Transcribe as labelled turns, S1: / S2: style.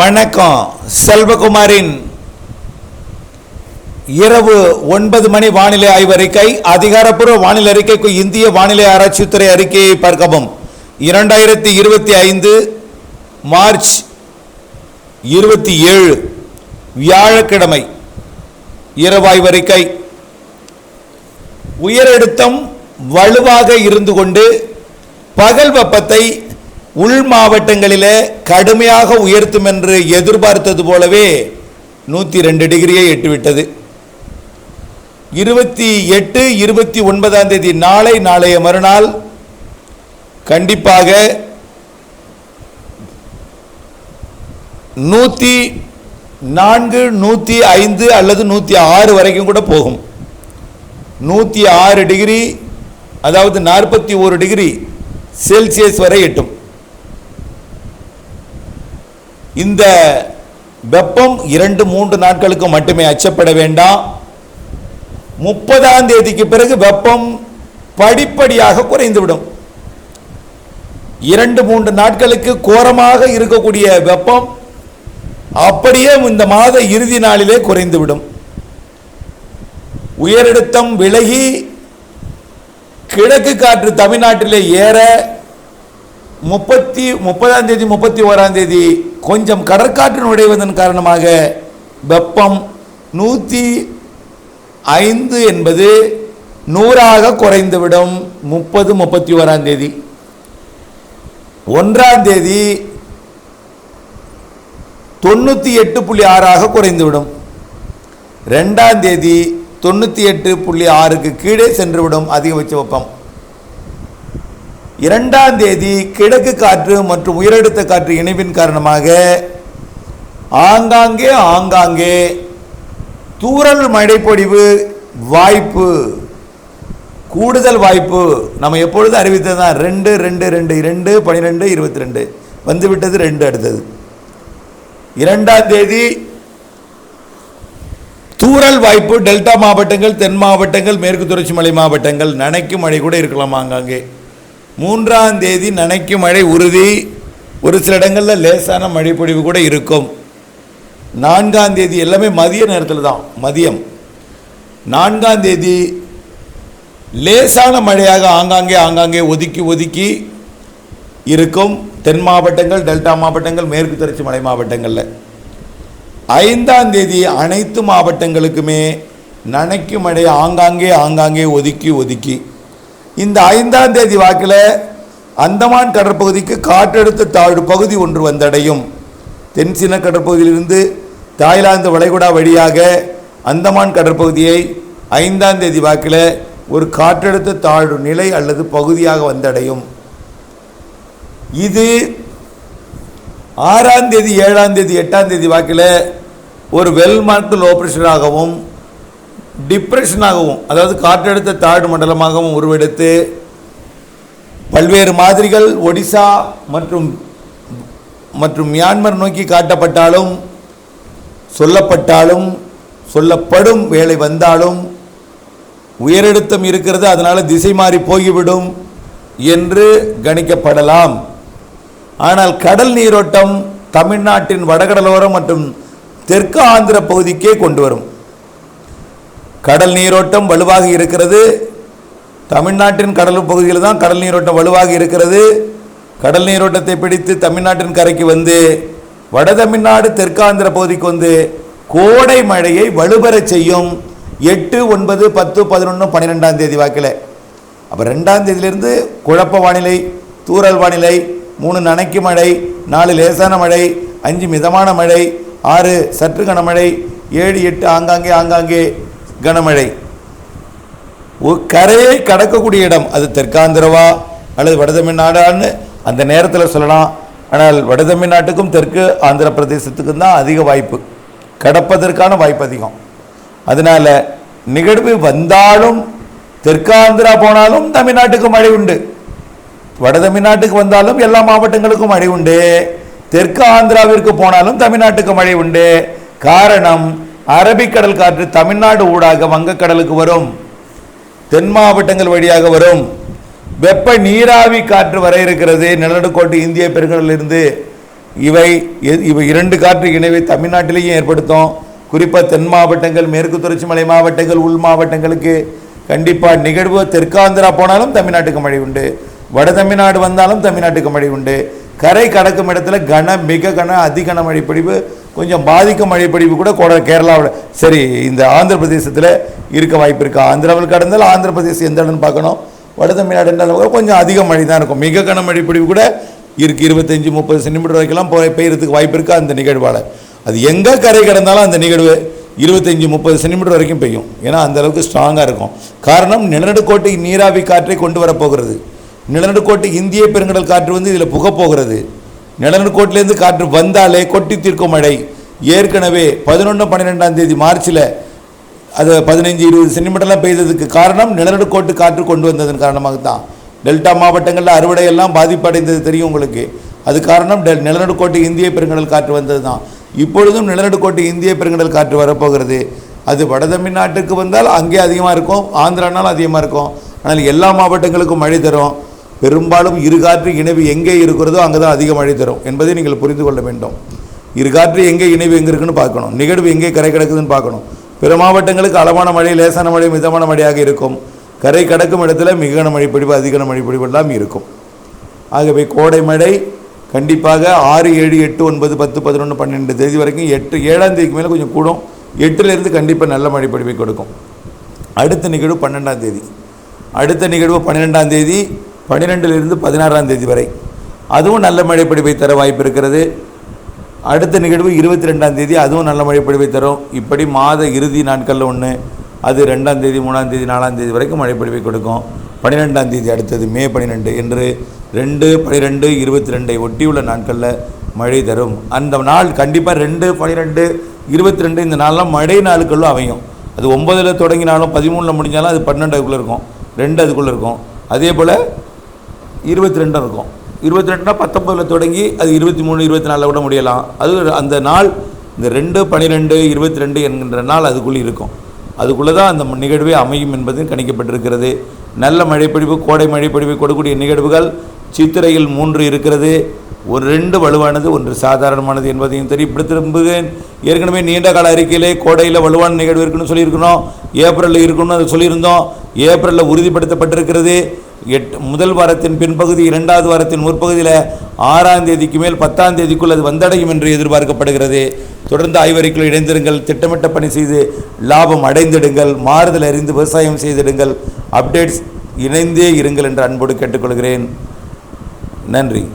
S1: வணக்கம். செல்வகுமாரின் இரவு ஒன்பது மணி வானிலை ஆய்வறிக்கை அதிகாரப்பூர்வ வானிலை அறிக்கைக்கு இந்திய வானிலை ஆராய்ச்சித்துறை அறிக்கையை பார்க்கவும். இரண்டாயிரத்தி இருபத்தி ஐந்து மார்ச் இருபத்தி ஏழு வியாழக்கிழமை இரவு ஆய்வறிக்கை உயரழுத்தம் வலுவாக இருந்து கொண்டு பகல் வெப்பத்தை உள் மாவட்டங்களிலே கடுமையாக உயர்த்தும் என்று எதிர்பார்த்தது போலவே நூற்றி ரெண்டு டிகிரியை எட்டுவிட்டது. இருபத்தி எட்டு இருபத்தி ஒன்பதாம் தேதி நாளை நாளைய மறுநாள் கண்டிப்பாக நூற்றி நான்கு நூற்றி ஐந்து அல்லது நூற்றி ஆறு வரைக்கும் கூட போகும். நூற்றி ஆறு டிகிரி அதாவது நாற்பத்தி ஒரு டிகிரி செல்சியஸ் வரை எட்டும். இந்த வெப்பம் இரண்டு மூன்று நாட்களுக்கு மட்டுமே அச்சப்பட வேண்டாம். முப்பதாம் தேதிக்கு பிறகு வெப்பம் படிப்படியாக குறைந்துவிடும். இரண்டு மூன்று நாட்களுக்கு கோரமாக இருக்கக்கூடிய வெப்பம் அப்படியே இந்த மாத இறுதி நாளிலே குறைந்துவிடும். உயரழுத்தம் விலகி கிழக்கு காற்று தமிழ்நாட்டிலே ஏற முப்பத்தி முப்பதாம் தேதி முப்பத்தி ஓராம் தேதி கொஞ்சம் கடற்காற்று நுழைவதன் காரணமாக வெப்பம் நூற்றி ஐந்து என்பது நூறாக குறைந்துவிடும் முப்பது முப்பத்தி ஓராம் தேதி. ஒன்றாம் தேதி தொண்ணூற்றி எட்டு புள்ளி ஆறாக குறைந்துவிடும். ரெண்டாம் தேதி தொண்ணூற்றி எட்டு புள்ளி ஆறுக்கு கீழே சென்றுவிடும் அதிகபட்ச வெப்பம். இரண்டாம் தேதி கிழக்கு காற்று மற்றும் உயரழுத்த காற்று இணைவின் காரணமாக ஆங்காங்கே ஆங்காங்கே தூரல் மழைப்பொழிவு வாய்ப்பு கூடுதல் வாய்ப்பு. நம்ம எப்பொழுது அறிவித்தது தான் ரெண்டு ரெண்டு ரெண்டு ரெண்டு பன்னிரெண்டு இருபத்தி ரெண்டு வந்துவிட்டது ரெண்டு அடுத்தது. இரண்டாம் தேதி தூரல் வாய்ப்பு டெல்டா மாவட்டங்கள் தென் மாவட்டங்கள் மேற்கு தொடர்ச்சி மலை மாவட்டங்கள். நனைக்கும் மழை கூட இருக்கலாம் ஆங்காங்கே. மூன்றாம் தேதி நனைக்கும் மழை உறுதி. ஒரு சில இடங்களில் லேசான மழை கூட இருக்கும். நான்காம் தேதி எல்லாமே மதிய நேரத்தில் தான் மதியம். நான்காம் தேதி லேசான மழையாக ஆங்காங்கே ஆங்காங்கே ஒதுக்கி ஒதுக்கி இருக்கும். தென் மாவட்டங்கள் டெல்டா மாவட்டங்கள் மேற்கு தொடர்ச்சி மலை மாவட்டங்களில். ஐந்தாம் தேதி அனைத்து மாவட்டங்களுக்குமே நனைக்கும் மழை ஆங்காங்கே ஆங்காங்கே ஒதுக்கி ஒதுக்கி இந்த ஐந்தாம் தேதி வாக்கில் அந்தமான் கடற்பகுதிக்கு காற்றழுத்த தாழ்வு பகுதி ஒன்று வந்தடையும். தென்சீன கடற்பகுதியிலிருந்து தாய்லாந்து வளைகுடா வழியாக அந்தமான் கடற்பகுதியை ஐந்தாம் தேதி வாக்கில் ஒரு காற்றழுத்த தாழ்வு நிலை அல்லது பகுதியாக வந்தடையும். இது ஆறாம் தேதி ஏழாம் தேதி எட்டாம் தேதி வாக்கில் ஒரு வெல் மார்க்டு லோ ப்ரெஷராகவும் டிப்ரெஷனாகவும் அதாவது காற்றழுத்த தாழ்வு மண்டலமாகவும் உருவெடுத்து பல்வேறு மாதிரிகள் ஒடிசா மற்றும் மற்றும் மியான்மர் நோக்கி காட்டப்பட்டாலும் சொல்லப்பட்டாலும் சொல்லப்படும் வேலை வந்தாலும் உயரழுத்தம் இருக்கிறது அதனால் திசை மாறி போய்விடும் என்று கணிக்கப்படலாம். ஆனால் கடல் நீரோட்டம் தமிழ்நாட்டின் வடகடலோரம் மற்றும் தெற்கு ஆந்திர பகுதிக்கே கொண்டு வரும். கடல் நீரோட்டம் வலுவாக இருக்கிறது. தமிழ்நாட்டின் கடல் பகுதியில் தான் கடல் நீரோட்டம் வலுவாக இருக்கிறது. கடல் நீரோட்டத்தை பிடித்து தமிழ்நாட்டின் கரைக்கு வந்து வட தமிழ்நாடு தெற்காந்திர பகுதிக்கு வந்து கோடை மழையை வலுபெறச் செய்யும். எட்டு ஒன்பது பத்து பதினொன்று பன்னிரெண்டாம் தேதி வாக்கில். அப்போ ரெண்டாம் தேதியிலிருந்து குழப்ப வானிலை தூறல் வானிலை மூணு நனைக்கு மழை நாலு லேசான மழை அஞ்சு மிதமான மழை ஆறு சற்று கனமழை ஏழு எட்டு ஆங்காங்கே ஆங்காங்கே கனமழை. கரையை கடக்கக்கூடிய இடம். அது தெற்காந்திரவா அல்லது வடதமிழ்நாடான்னு அந்த நேரத்தில் சொல்லலாம். ஆனால் வடதமிழ்நாட்டுக்கும் தெற்கு ஆந்திர பிரதேசத்துக்கும் தான் அதிக வாய்ப்பு. கடப்பதற்கான வாய்ப்பு அதிகம். அதனால நிகழ்வு வந்தாலும் தெற்காந்திரா போனாலும் தமிழ்நாட்டுக்கு மழை உண்டு. வட தமிழ்நாட்டுக்கு வந்தாலும் எல்லா மாவட்டங்களுக்கும் மழை உண்டு. தெற்கு ஆந்திராவிற்கு போனாலும் தமிழ்நாட்டுக்கு மழை உண்டு. காரணம் அரபிக்கடல் காற்று தமிழ்நாடு ஊடாக வங்கக்கடலுக்கு வரும். தென் மாவட்டங்கள் வழியாக வரும். வெப்ப நீராவி காற்று வர இருக்கிறது. நிலநடுக்கோட்டு இந்திய பெருங்கடலிருந்து இவை இவை இரண்டு காற்று இணைவை தமிழ்நாட்டிலேயும் ஏற்படுத்தும். குறிப்பாக தென் மாவட்டங்கள் மேற்கு தொடர்ச்சி மலை மாவட்டங்கள் உள் மாவட்டங்களுக்கு கண்டிப்பாக நிகழ்வு. தெற்காந்திரா போனாலும் தமிழ்நாட்டுக்கு மழை உண்டு. வட தமிழ்நாடு வந்தாலும் தமிழ்நாட்டுக்கு மழை உண்டு. கரை கடக்கும் இடத்துல கன மிக கன அதிகன மழைப்பொழிவு கொஞ்சம் பாதிக்கும் மழைப்பொழிவு கூட கோட கேரளாவில் சரி இந்த ஆந்திர பிரதேசத்தில் இருக்க வாய்ப்பு இருக்குது ஆந்திராவில் கடந்தால் ஆந்திர பிரதேசம் எந்த இடம்னு பார்க்கணும். வட தமிழ்நாடு என்ன கூட கொஞ்சம் அதிக மழை தான் இருக்கும். மிக கன மழைப்பொழிவு கூட இருக்குது இருபத்தஞ்சி முப்பது சென்டிமீட்டர் வரைக்கும்லாம் போய் பெய்யறதுக்கு வாய்ப்பு இருக்குது அந்த நிகழ்வால். அது எங்கே கரை கடந்தாலும் அந்த நிகழ்வு இருபத்தஞ்சி முப்பது சென்டிமீட்டர் வரைக்கும் பெய்யும். ஏன்னா அந்த அளவுக்கு ஸ்ட்ராங்காக இருக்கும். காரணம் நிலநடுக்கோட்டை நீராவி காற்றை கொண்டு வரப்போகிறது. நிலநடுக்கோட்டை இந்திய பெருங்கடல் காற்று வந்து இதில் புகப்போகிறது நிலநடுக்கோட்டிலேருந்து காற்று வந்தாலே கொட்டி தீர்க்கும் மழை. ஏற்கனவே பதினொன்று பன்னிரெண்டாம் தேதி மார்ச்சில் அது பதினைஞ்சு இருபது சென்டிமீட்டர்லாம் பெய்ததுக்கு காரணம் நிலநடுக்கோட்டு காற்று கொண்டு வந்ததன் காரணமாக தான் டெல்டா மாவட்டங்களில் அறுவடை எல்லாம் பாதிப்படைந்தது தெரியும் உங்களுக்கு. அது காரணம் டெல் நிலநடுக்கோட்டு இந்திய பெருங்கடல் காற்று வந்தது தான் இப்பொழுதும் நிலநடுக்கோட்டு இந்திய பெருங்கடல் காற்று வரப்போகிறது. அது வட தமிழ்நாட்டுக்கு வந்தால் அங்கே அதிகமாக இருக்கும் ஆந்திரானாலும் அதிகமாக இருக்கும். ஆனால் எல்லா மாவட்டங்களுக்கும் மழை தரும். பெரும்பாலும் இருகாற்று இணைவு எங்கே இருக்கிறதோ அங்கே தான் அதிக மழை தரும் என்பதை நீங்கள் புரிந்து கொள்ள வேண்டும். இருகாற்று எங்கே இணைவு எங்கே இருக்குன்னு பார்க்கணும். நிகழ்வு எங்கே கரை கிடக்குதுன்னு பார்க்கணும். பிற மாவட்டங்களுக்கு அளவான மழை லேசான மழை மிதமான மழையாக இருக்கும். கரை கடக்கும் இடத்துல மிகன மழைப்பொழிவு அதிகன மழைப்பொழிவு எல்லாம் இருக்கும். ஆகவே கோடை மழை கண்டிப்பாக ஆறு ஏழு எட்டு ஒன்பது பத்து பதினொன்று பன்னெண்டு தேதி வரைக்கும் எட்டு ஏழாம் தேதிக்கு மேலே கொஞ்சம் கூடும். எட்டுலேருந்து கண்டிப்பாக நல்ல மழைப்பொழிவை கொடுக்கும். அடுத்த நிகழ்வு பன்னெண்டாம் தேதி. அடுத்த நிகழ்வு பன்னிரெண்டாம் தேதி பன்னிரெண்டிலிருந்து பதினாறாம் தேதி வரை. அதுவும் நல்ல மழைப்பொழிவை தர வாய்ப்பு இருக்கிறது. அடுத்த நிகழ்வு இருபத்தி ரெண்டாம் தேதி அதுவும் நல்ல மழைப்பொழிவை தரும். இப்படி மாத இறுதி நாட்களில் ஒன்று அது ரெண்டாம் தேதி மூணாம் தேதி நாலாம் தேதி வரைக்கும் மழைப்பொழிவை கொடுக்கும். பன்னிரெண்டாம் தேதி அடுத்தது மே பன்னிரெண்டு என்று ரெண்டு பன்னிரெண்டு இருபத்தி ரெண்டை ஒட்டியுள்ள நாட்களில் மழை தரும். அந்த நாள் கண்டிப்பாக ரெண்டு பன்னிரெண்டு இருபத்தி ரெண்டு இந்த நாளெலாம் மழை நாளுக்குள்ள அமையும். அது ஒம்பதில் தொடங்கினாலும் பதிமூணில் முடிஞ்சாலும் அது பன்னெண்டு அதுக்குள்ளே இருக்கும். ரெண்டு அதுக்குள்ளே இருக்கும். அதே போல் இருபத்தி ரெண்டும் இருக்கும். இருபத்தி ரெண்டுனா பத்தொம்பதில் தொடங்கி அது இருபத்தி மூணு இருபத்தி நாலில் கூட முடியலாம். அது அந்த நாள் இந்த ரெண்டு பன்னிரெண்டு இருபத்தி ரெண்டு என்கின்ற நாள் அதுக்குள்ளே இருக்கும். அதுக்குள்ளே தான் அந்த நிகழ்வே அமையும் என்பது கணிக்கப்பட்டிருக்கிறது. நல்ல மழைப்பொழிவு கோடை மழைப்பொழிவு கொடுக்கூடிய நிகழ்வுகள் சித்திரையில் மூன்று இருக்கிறது. ஒரு ரெண்டு வலுவானது ஒன்று சாதாரணமானது என்பதையும் தெரியப்படுத்த விரும்புகிறேன் ஏற்கனவே நீண்ட கால அறிக்கையிலே கோடையில் வலுவான நிகழ்வு இருக்குன்னு சொல்லியிருக்கணும். ஏப்ரலில் இருக்குன்னு அதை சொல்லியிருந்தோம். ஏப்ரலில் உறுதிப்படுத்தப்பட்டிருக்கிறது. எட் முதல் வாரத்தின் பின்பகுதி இரண்டாவது வாரத்தின் முற்பகுதியில் ஆறாம் தேதிக்கு மேல் பத்தாம் தேதிக்குள் அது வந்தடையும் என்று எதிர்பார்க்கப்படுகிறது. தொடர்ந்து ஆய்வறிக்குள் இணைந்திருங்கள் திட்டமிட்ட பணி செய்து லாபம் அடைந்திடுங்கள் மாறுதல் அறிந்து விவசாயம் செய்திடுங்கள். அப்டேட்ஸ் இணைந்தே இருங்கள் என்று அன்போடு கேட்டுக்கொள்கிறேன். நன்றி.